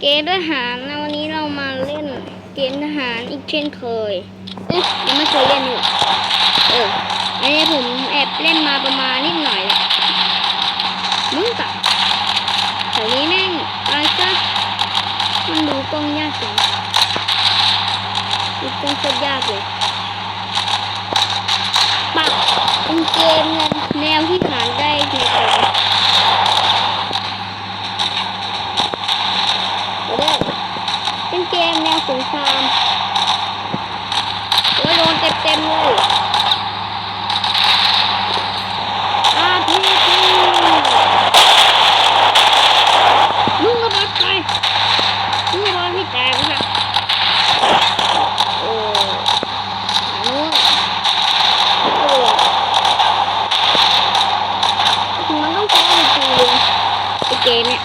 เกณฑ์ทหารนะวันนี้เรามาเล่นเกณฑ์ทหารอีกเช่นเคย เอ๊ะยังไม่เคยเล่นอยู่เอออันนี้ผมแอบเล่นมาประมาณนิดหน่อยแหละมึงกับแถวนี้แม่งอะไรก็มันดูกล้องยากจังดูกล้องโคตรยากเลยปักเป็นเกมแนวที่หารได้ในตัว เดี๋ยวเด้อเป็นเกมแนวสงครามโอ้ยโดนเต็มๆเลยอาพีพีมึงก็มาไปมึงก็มาให้แตกนะโอ้หาโน้นโอ้มันต้องแก้จริงๆไอเกมเนี่ย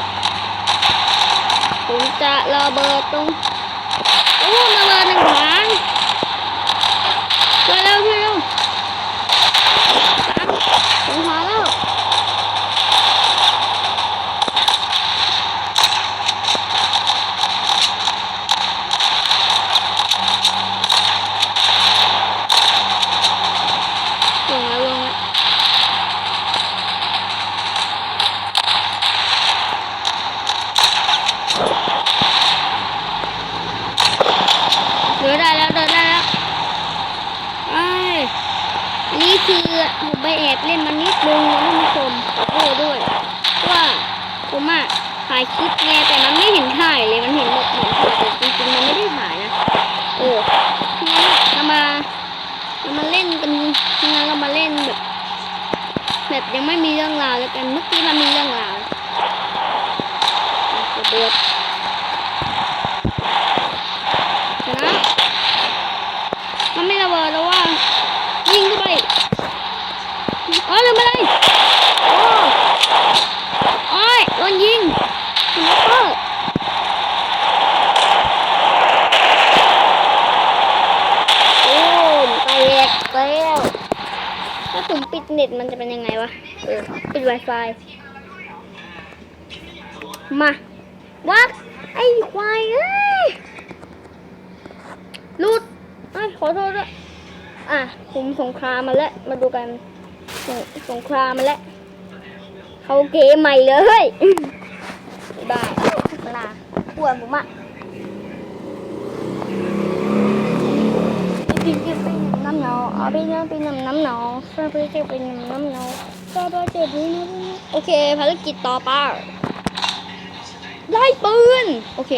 ผมจะระเบิดตรงโอ้ระเบิดหนึ่งครั้งช่วยเร็วช่วยเร็วสามผมหาแล้วลงแล้วลงแล้ว เดินได้แล้วเดินได้แล้วไอ้อันนี้คือผมไปแอบเล่นมันนิดนึงนะท่านผู้ชมขอโทษด้วย ว่าผมอะถ่ายคลิปไงแต่มันไม่เห็นถ่ายเลยมันเห็นแบบเหมือนถ่ายแต่จริงๆมันไม่ได้ถ่ายนะเอองั้นเรามาเรามาเล่นกันงั้นเรามาเล่นแบบแบบยังไม่มีเรื่องราวแล้วกันเมื่อกี้มันมีเรื่องราวระเบิะมันไม่ระเบิดแล้วว่า ยิงเข้าไปอ๋อลืมไปเลยโอ้โอ้ยโดนยิงสไนเปอร์โอ้แตกแล้วถ้าผมปิดเน็ตมันจะเป็นยังไงวะ เออ ปิด Wi-Fi มาวัดไอ้ควายเอ้ย รูดไอ้ขอโทษด้วยอะผมสงครามมาแล้ว มาดูกันสงสงครามมาแล้วเขาเกมใหม่เลยบ้าลาปวดผมอะพี่จะเป็นน้ำหนองเอาไปน้ำเป็นน้ำน้ำหนองซาไปจะเป็นน้ำหนองไปจะเป็นน้ำโอเคภารกิจต่อไปไล่ปืน โอเค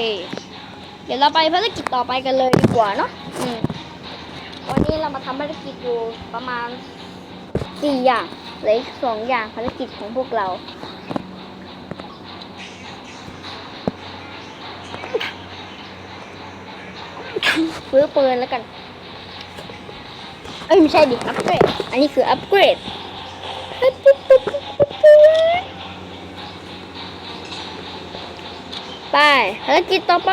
เดี๋ยวเราไปภารกิจต่อไปกันเลยดีกว่าเนาะอืมวันนี้เรามาทำภารกิจอยู่ประมาณสี่อย่างเหลือสองอย่างภารกิจของพวกเราซื้อปืนแล้วกัน เอ้ย ไม่ใช่ดิ อัปเกรด อันนี้คืออัปเกรด ไปภารกิจต่อไป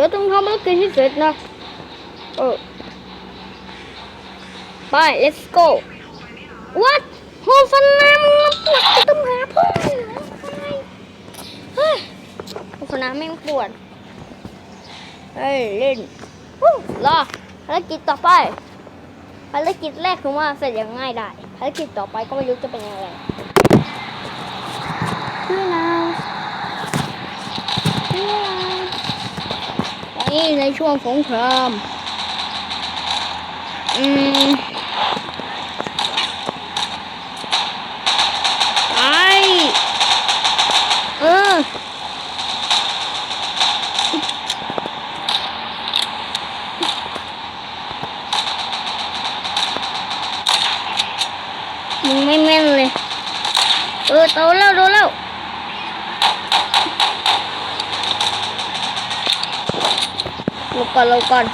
เราต้องทำภารกิจที่เสร็จนะเออไป let's go what โหฟันน้ำมันปวดต้องหาเพื่อนเฮ้ยโหฟันน้ำแม่งปวดเฮ้ยเล่นวู้รอภารกิจต่อไปภารกิจแรกคือว่าเสร็จอย่างง่ายได้ภารกิจต่อไปก็ไม่รู้จะเป็นยังไงช่วยเราช่วยเราตอ นี้ในช่วงสงคราม อืมไปเออมึงไม่แม่นเลย เออโตแล้วโตแล้วหลบก่อนหลบก่อน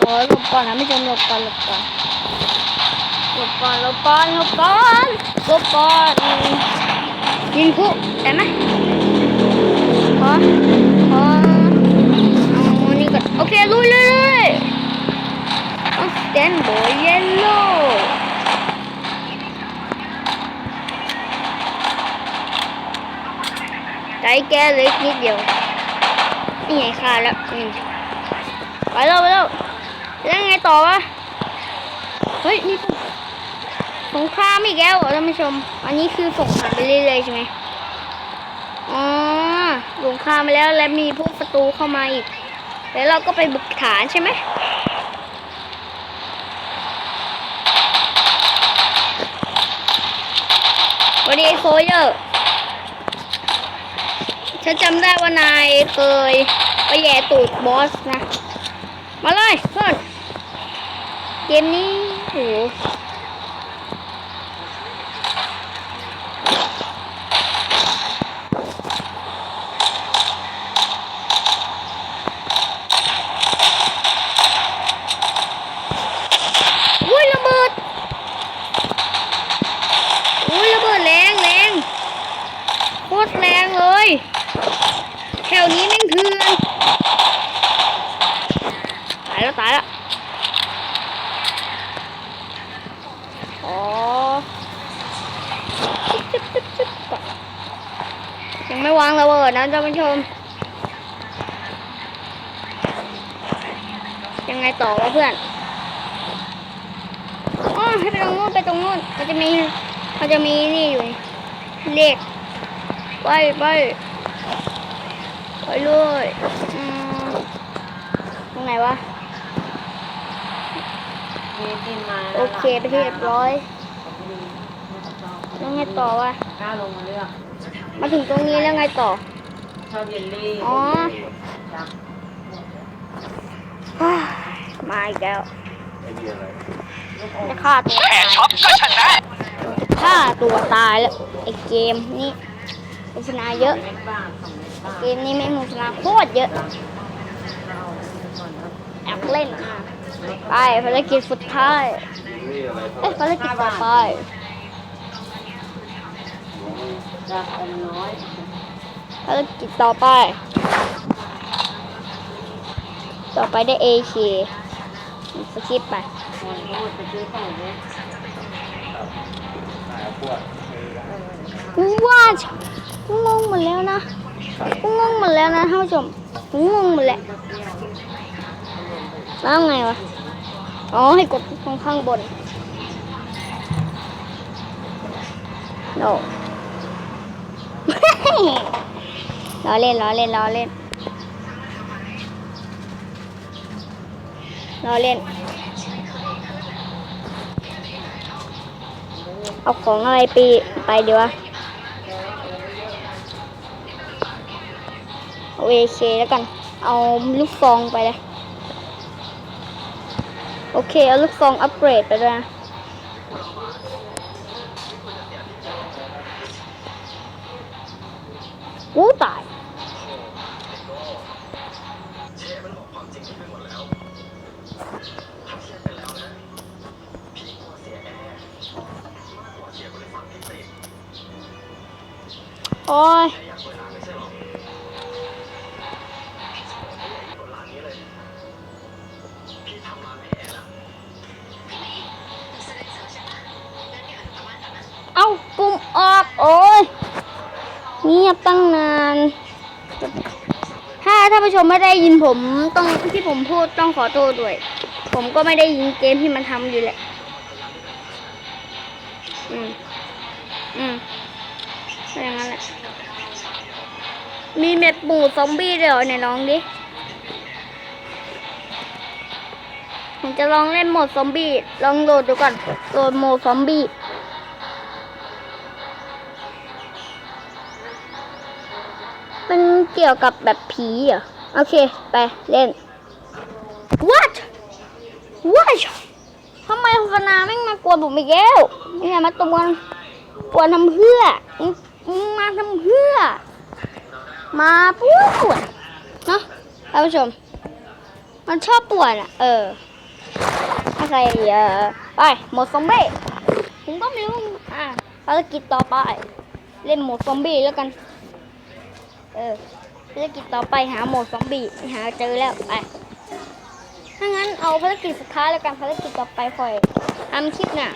โอ้ยหลบก่อนนะไม่จำหลบก่อนหลบก่อนหลบก่อนหลบก่อนหลบก่อนหลบก่อนยิงผู้ได้ไหมขอขอเอานี่ก่อนโอเคลุยเลยเลย เอาสแกนบอยเยลโล่แก้เลยนิดเดียว นี่ไงฆ่าแล้วไปแล้วไปแล้วแล้วไงต่อวะ เฮ้ย นี่สงครามอีกแล้วเหรอท่านผู้ชม อันนี้คือสงครามไปเรื่อยๆใช่ไหมอ๋อสงครามไปแล้วแล้วมีพวกประตูเข้ามาอีก แล้วเราก็ไปบุกฐานใช่ไหมวันนี้โซเยอร์ ฉันจำได้ว่านายเคยไปแย่ตูดบอสนะ มาเลยเพื่อนเกมนี้โหอุ้ยระเบิด อุ้ยระเบิดแรงแรงโคตรแรงเลย แถวนี้แม่งเถื่อนตายแล้วตายแล้ว อ๋อจิ๊บจิ๊บจิ๊บจิ๊บก่อนยัง ไม่วางระเบิดนะท่านผู้ชม ยังไงต่อวะเพื่อนอ๋อให้ไปตรงนู้นไปตรงนู้นมันจะมีมันจะมีนี่อยู่เลขไปไปไปเลยตรงไหนวะโอเคไปเรียบร้อยแล้วไงต่อวะกล้าลงมาเลือก มาถึงตรงนี้แล้วไงต่อ ชอบเยลลี่อ๋อ จ้ะอ้าวมาอีกแล้วลูกอมจะฆ่าตัวแค่ช็อปก็ชนะฆ่าตัวตายแล้วไอ้เกมนี่โฆษณาเยอะ เม็ดบ้างสองเม็ดบ้างเกมนี้ไม่งโฆษณาโคตรเยอะเอาก่อนนะแอบเล่นอะไปภารกิจสุดท้าย เอ้ยภารกิจต่อไป จากอันน้อยภารกิจต่อไป ต่อไปได้ AK สคิปไปคนพูดไปซื้อของเนี่ยกูว่ากูงงหมดแล้วนะกูงงหมดแล้วนะท่านผู้ชมกูงงหมดแล้วแล้วไงวะ อ๋อ ให้กดตรงข้างบน no ล้อเล่นล้อเล่นล้อเล่นล้อเล่น เอาของอะไรปีไปดีวะเอาเอเคแล้วกัน เอาลูกซองไปเลย โอเค เอาลูกซองอัปเกรดไปด้วยนะ กูตายโอ้ยเอาปุ่มออก โอ้ย เงียบตั้งนาน ถ้าท่านผู้ชมไม่ได้ยินผมต้องที่ผมพูดต้องขอโทษด้วย ผมก็ไม่ได้ยินเกมที่มันทำอยู่แหละ อืม อืมอย่างนั้นแหละ มีเม็ดหมูซอมบี้ด้วยเหรอไหนลองดิ ผมจะลองเล่นโหมดซอมบี้ ลองโหลดดูก่อน โหลดโหมดซอมบี้ เกี่ยวกับแบบผีเหรอ โอเค ไปเล่น what what ทำไมโฆษณาแม่งมากวนผมอีกแล้วเนี่ยมาตวนกวนทำเพื่อมึงมึงมาทำเพื่อ มาปวดเนาะท่านผู้ชม มันชอบปวดอะ เอออะไรเออไปหมดซอมบี้ผมก็ไม่รู้อะภารกิจต่อไป เล่นโหมดซอมบี้แล้วกัน เออภารกิจต่อไปหาโหมดซอมบี้หาเจอแล้วไปถ้างั้นเอาภารกิจสุดท้ายแล้วกันภารกิจต่อไปคอยทำคลิปน่ะ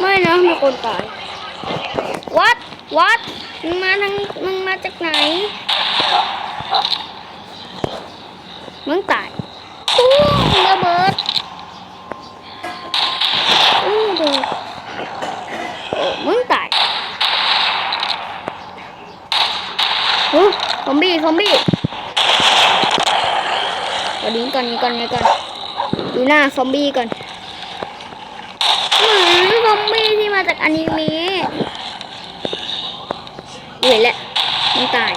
ไม่นะมีคนตายวัดวัดมึงมาทางมึงมาจากไหนมึงตายตู้ระเบิดอู้ดูโอ้มึงตายโอ้ซอมบี้ซอมบี้เดี๋ยวนี้ก่อนนี้ก่อนนี้ก่อนดูหน้าซอมบี้ก่อนหืมซอมบี้ที่มาจากอนิเมะเห็นแล้วมันตาย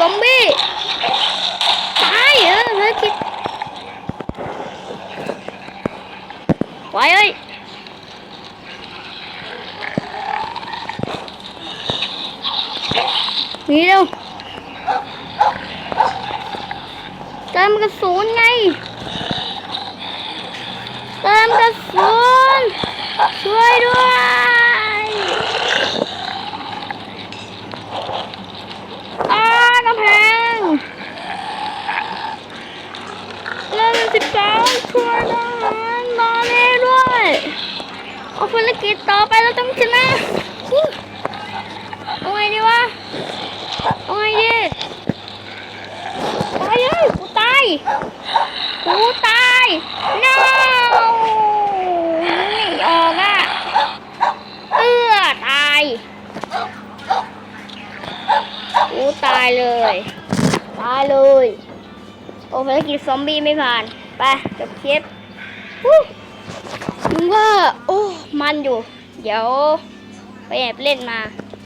ซอมบี้ ตายเออภารกิจ ไปเอ้ยนี่เร็วเติมกระสุนไง เติมกระสุนช่วยด้วย อ้ากำแพงเริ่มสิบสองช่วยทหารมาเน่ด้วยเอาภารกิจต่อไปเราต้องชนะฮู้เอาไงดีวะเอาไงดีตายเลยกูตายกูตาย no ไม่ออกอะเอื้อตาย โอ้ตาย เลยตายเลย โอ้ภารกิจซอมบี้ไม่ผ่าน ไปจบคลิปฮู้มึงว่า โอ้ มันอยู่ เดี๋ยว ไปแอบเล่นมา